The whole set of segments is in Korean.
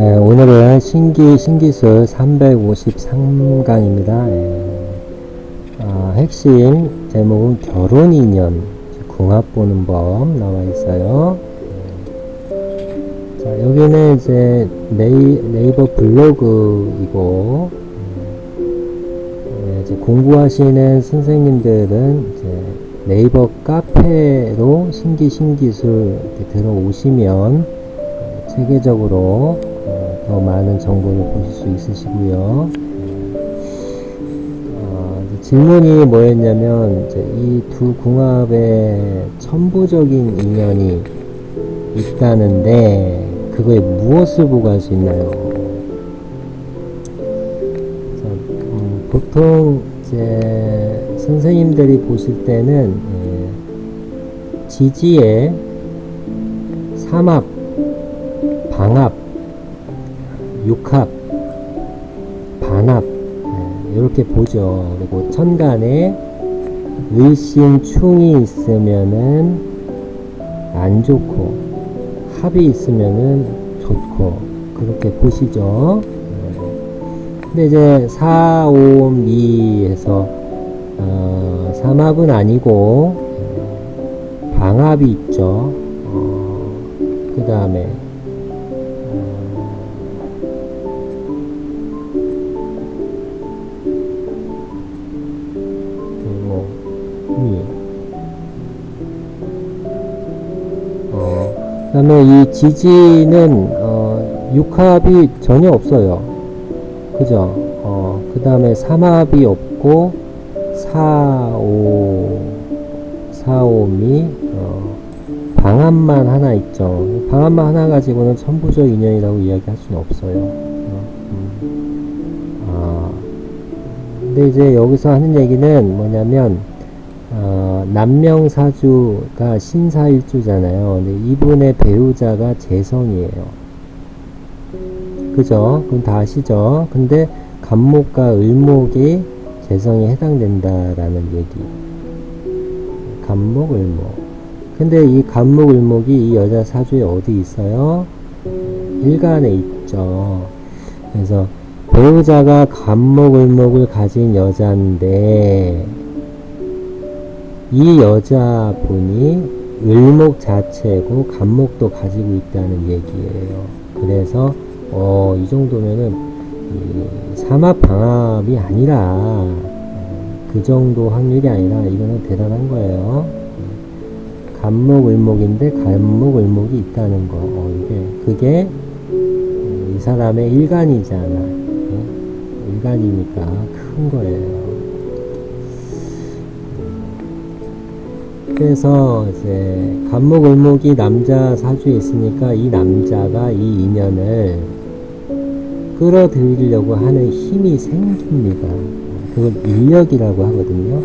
예, 오늘은 신기 신기술 353강입니다. 아, 핵심 제목은 결혼 인연 궁합 보는 법 나와 있어요. 자, 여기는 이제 네이, 네이버 블로그이고 예, 이제 공부하시는 선생님들은 이제 네이버 카페로 신기 신기술 들어오시면 어, 체계적으로 어, 더 많은 정보를 보실 수 있으시고요. 어, 질문이 뭐였냐면 이 두 궁합의 천부적인 인연이 있다는데 그거에 무엇을 보고 할 수 있나요? 자, 음, 보통 이제 선생님들이 보실 때는 예, 지지에 삼합, 방합, 육합, 반합 예, 이렇게 보죠. 그리고 천간에 을신 충이 있으면은 안 좋고 합이 있으면은 좋고 그렇게 보시죠. 예. 근데 이제 4, 5, 미에서 어, 삼합은 아니고 예, 방합이 있죠. 어, 그 다음에 다음에 이 지지는 어, 육합이 전혀 없어요. 그죠? 어, 그 다음에 삼합이 없고 사, 오, 사, 오미 어, 방합만 하나 있죠. 방합만 하나 가지고는 천부적 인연이라고 이야기할 수는 없어요. 어, 음. 아, 근데 이제 여기서 하는 얘기는 뭐냐면 어, 남명사주가 신사일주잖아요. 근데 이분의 배우자가 재성이에요. 그죠? 그건 다 아시죠? 근데 간목과 을목이 재성에 해당된다라는 얘기. 간목, 을목. 근데 이 간목, 을목이 이 여자 사주에 어디 있어요? 일간에 있죠. 그래서 배우자가 간목, 을목을 가진 여자인데 이 여자분이 을목 자체고 간목도 가지고 있다는 얘기예요. 그래서 어, 이 정도면은 이 삼합 방합이 아니라 어, 그 정도 확률이 아니라 이거는 대단한 거예요. 간목 을목인데 간목 을목이 있다는 거. 어, 이게 그게 어, 이 사람의 일간이잖아. 어? 일간이니까 큰 거예요. 그래서 이제 간목 을목이 남자 사주에 있으니까 이 남자가 이 인연을 끌어들이려고 하는 힘이 생깁니다. 그걸 인력이라고 하거든요.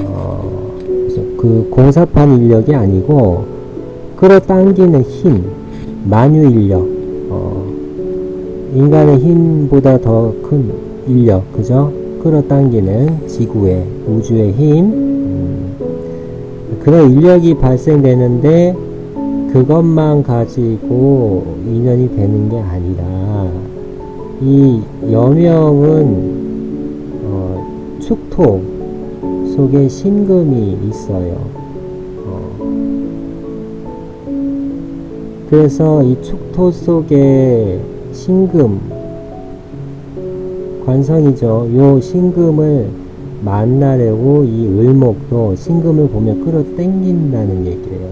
어, 그래서 그 공사판 인력이 아니고 끌어당기는 힘, 만유 인력, 어, 인간의 힘보다 더 큰 인력, 그죠? 끌어당기는 지구의 우주의 힘, 음, 그런 인력이 발생되는데 그것만 가지고 인연이 되는 게 아니라 이 여명은 어, 축토 속에 신금이 있어요. 어. 그래서 이 축토 속에 신금 관성이죠. 요 신금을 만나려고 이 을목도 신금을 보면 끌어당긴다는 얘기예요.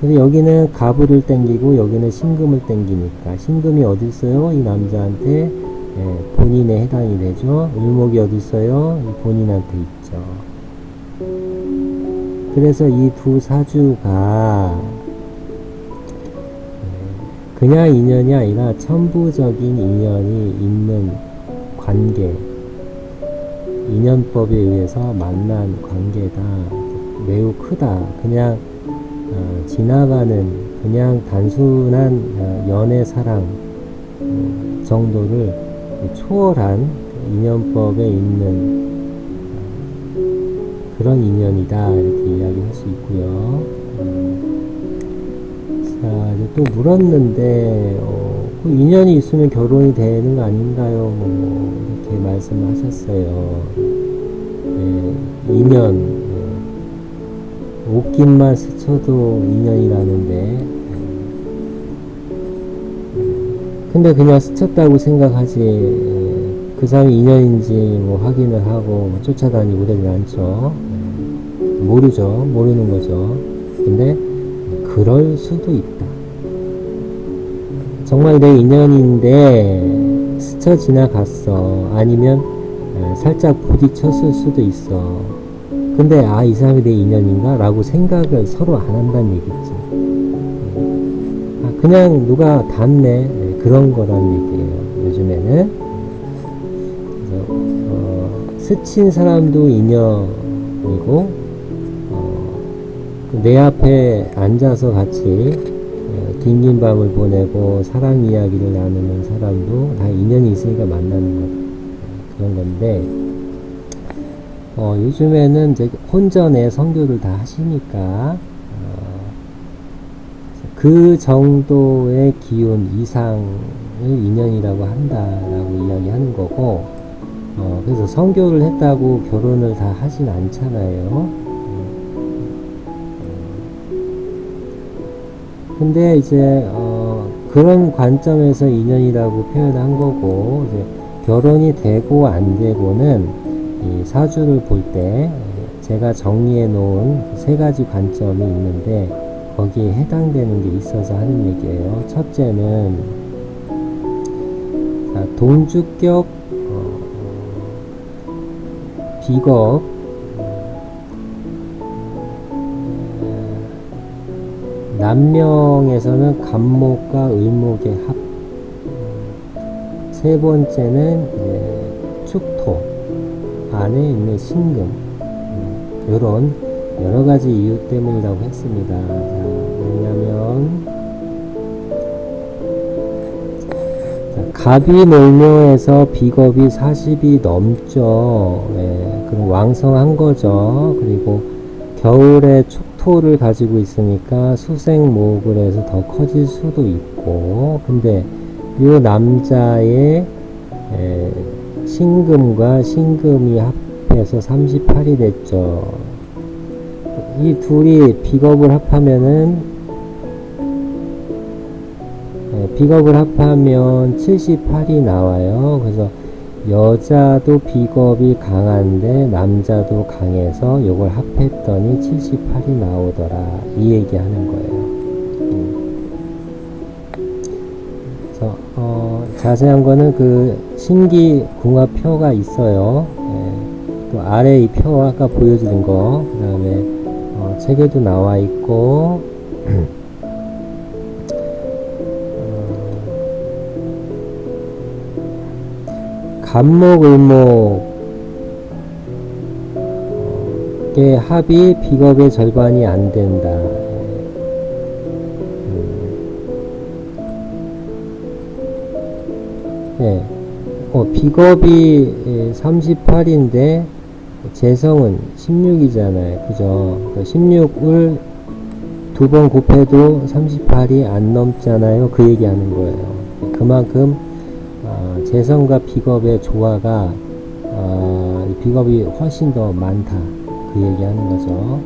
그래서 여기는 가부를 땡기고 여기는 신금을 땡기니까 신금이 어디 있어요? 이 남자한테 예, 본인에 해당이 되죠. 을목이 어디 있어요? 이 본인한테 있죠. 그래서 이 두 사주가 예, 그냥 인연이 아니라 천부적인 인연이 있는 관계, 인연법에 의해서 만난 관계가 매우 크다. 그냥 어, 지나가는 그냥 단순한 어, 연애 사랑 어, 정도를 초월한 인연법에 있는 어, 그런 인연이다 이렇게 이야기할 수 있고요. 음, 자 이제 또 물었는데 어, 뭐 인연이 있으면 결혼이 되는 거 아닌가요? 뭐 이렇게 말씀하셨어요. 네, 인연 네. 옷깃만 스쳐도 인연이라는데 근데 그냥 스쳤다고 생각하지 예, 그 사람이 인연인지 뭐 확인을 하고 뭐 쫓아다니고 그러지 않죠. 예, 모르죠. 모르는 거죠. 근데 그럴 수도 있다. 정말 내 인연인데 스쳐 지나갔어. 아니면 에, 살짝 부딪혔을 수도 있어. 근데 아 이 사람이 내 인연인가? 라고 생각을 서로 안 한다는 얘기지. 아, 그냥 누가 닿네 네, 그런 거란 얘기예요. 요즘에는 그래서 어, 스친 사람도 인연이고 어, 내 앞에 앉아서 같이 밤을 보내고 사랑 이야기를 나누는 사람도 다 인연이 있으니까 만나는 것 그런 건데 어, 요즘에는 이제 혼전의 성교를 다 하시니까 어, 그 정도의 기운 이상을 인연이라고 한다라고 이야기하는 거고 어, 그래서 성교를 했다고 결혼을 다 하진 않잖아요. 근데 이제 어, 그런 관점에서 인연이라고 표현한 거고 결혼이 되고 안 되고는 이 사주를 볼 때 제가 정리해 놓은 세 가지 관점이 있는데 거기에 해당되는 게 있어서 하는 얘기예요. 첫째는 자, 동주격 어, 비겁 남명에서는 간목과 을목의 합. 세 번째는 이제 축토 안에 있는 신금 이런 여러 가지 이유 때문이라고 했습니다. 자, 왜냐하면 자, 갑이 몰묘에서 비겁이 40이 넘죠. 예, 그럼 왕성한 거죠. 그리고 겨울에 축 토를 가지고 있으니까 수생목을 해서 더 커질 수도 있고 근데 이 남자의 에, 신금과 신금이 합해서 38이 됐죠. 이 둘이 비겁을 합하면은 에, 비겁을 합하면 78이 나와요. 그래서 여자도 비겁이 강한데 남자도 강해서 이걸 합했더니 78이 나오더라 이 얘기하는 거예요. 음. 그래서 어, 자세한 거는 그 신기 궁합표가 있어요. 예, 또 아래 이 표 아까 보여드린 거, 그 다음에 어, 책에도 나와 있고. 간목 을목의 합이 비겁의 절반이 안 된다. 네. 어, 비겁이 38인데 재성은 16이잖아요. 그죠? 16을 두 번 곱해도 38이 안 넘잖아요. 그 얘기하는 거예요. 그만큼 어, 재성과 비겁의 조화가 어, 이 비겁이 훨씬 더 많다. 그 얘기하는 거죠.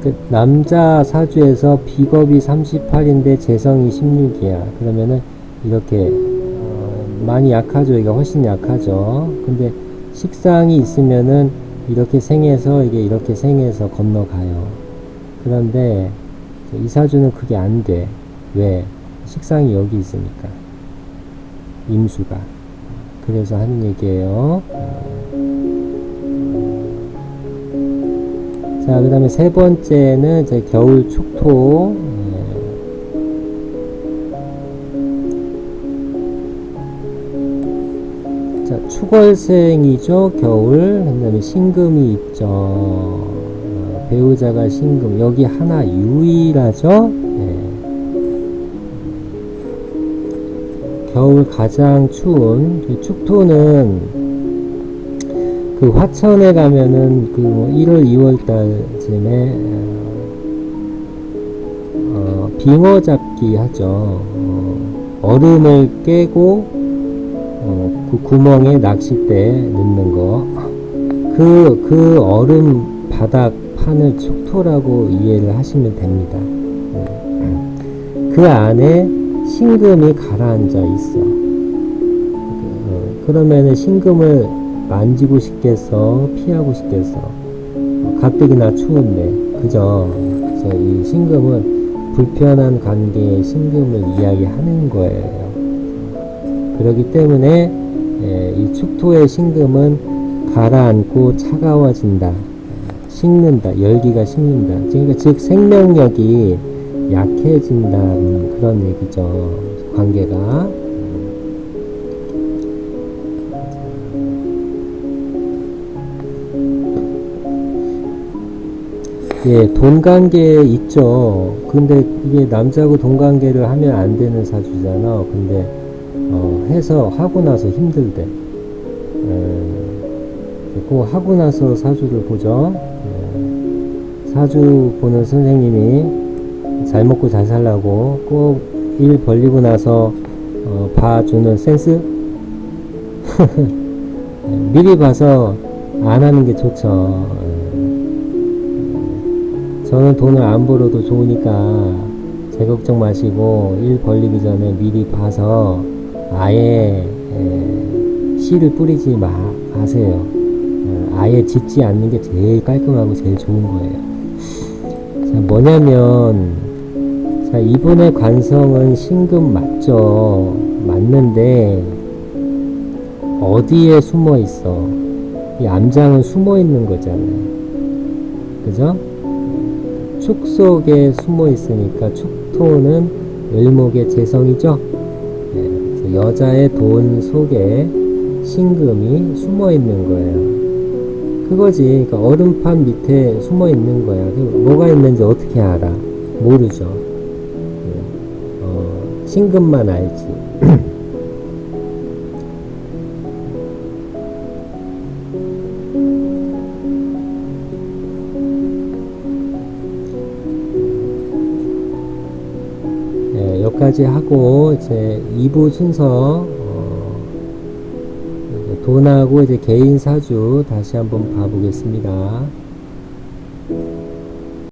그 남자 사주에서 비겁이 38인데 재성이 16이야. 그러면은 이렇게 어, 많이 약하죠. 이게 훨씬 약하죠. 근데 식상이 있으면은 이렇게 생해서 이게 이렇게 생해서 건너가요. 그런데 이 사주는 그게 안 돼. 왜? 식상이 여기 있으니까. 임수가. 그래서 하는 얘기예요. 자, 그 다음에 세 번째는 이제 겨울 축토. 예. 자, 축월생이죠, 겨울. 그 다음에 신금이 있죠. 어, 배우자가 신금. 여기 하나 유일하죠? 예. 겨울 가장 추운 그 축토는 그 화천에 가면은 그 1월 2월 달쯤에 어, 빙어 잡기 하죠. 어, 얼음을 깨고 어, 그 구멍에 낚싯대 넣는 거. 그, 그 얼음 바닥 판을 촉토라고 이해를 하시면 됩니다. 그 안에 신금이 가라앉아 있어. 어, 그러면은 신금을 만지고 싶겠어, 피하고 싶겠어. 어, 가뜩이나 추운데, 그죠? 그래서 이 신금은 불편한 관계의 신금을 이야기하는 거예요. 그렇기 때문에 예, 이 축토의 신금은 가라앉고 차가워진다. 식는다. 열기가 식는다. 그러니까 즉 생명력이 약해진다는 그런 얘기죠. 관계가. 예, 돈 관계 있죠. 근데 이게 남자하고 돈 관계를 하면 안 되는 사주잖아. 근데 어, 해서 하고 나서 힘들대. 예, 꼭 하고 나서 사주를 보죠. 예, 사주 보는 선생님이 잘 먹고 잘 살라고 꼭 일 벌리고 나서 어, 봐주는 센스? 예, 미리 봐서 안 하는 게 좋죠. 예. 저는 돈을 안 벌어도 좋으니까 제 걱정 마시고 일 벌리기 전에 미리 봐서 아예 에, 씨를 뿌리지 마, 마세요. 어, 아예 짓지 않는 게 제일 깔끔하고 제일 좋은 거예요. 자, 뭐냐면 자, 이분의 관성은 신금 맞죠. 맞는데 어디에 숨어 있어? 이 암장은 숨어 있는 거잖아요. 그죠? 축 속에 숨어 있으니까 축토는 을목의 재성이죠. 네, 여자의 돈 속에 신금이 숨어 있는 거예요. 그거지. 그러니까 얼음판 밑에 숨어 있는 거야. 그 뭐가 있는지 어떻게 알아? 모르죠. 네, 어, 신금만 알지. 네, 여기까지 하고 이제 2부 순서 돈하고 이제 개인 사주 다시 한번 봐보겠습니다.